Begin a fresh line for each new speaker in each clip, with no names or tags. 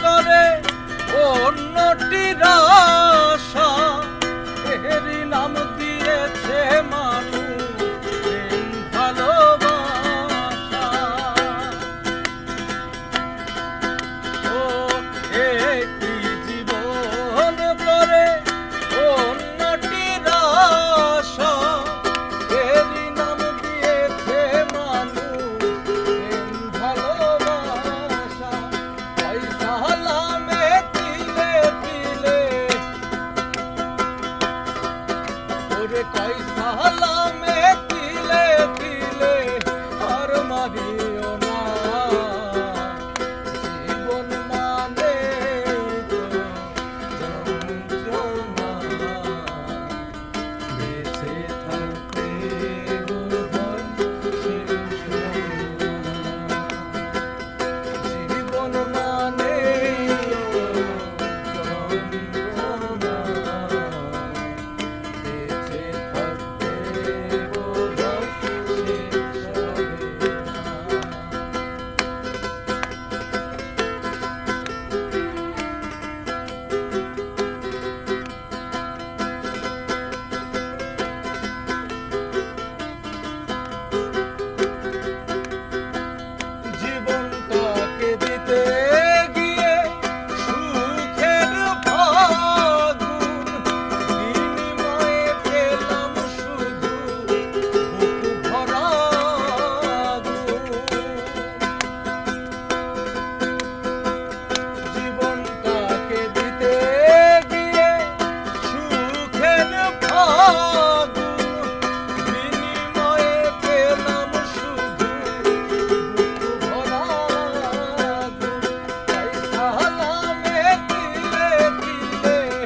করে অন্যটি রাশা রে কইসা হলামে তিলে তিলে আর মারিও না। জীবন মানে যন্ত্রণা বেঁচে থাকতে জীবন মানে যন্ত্রণা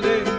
valer.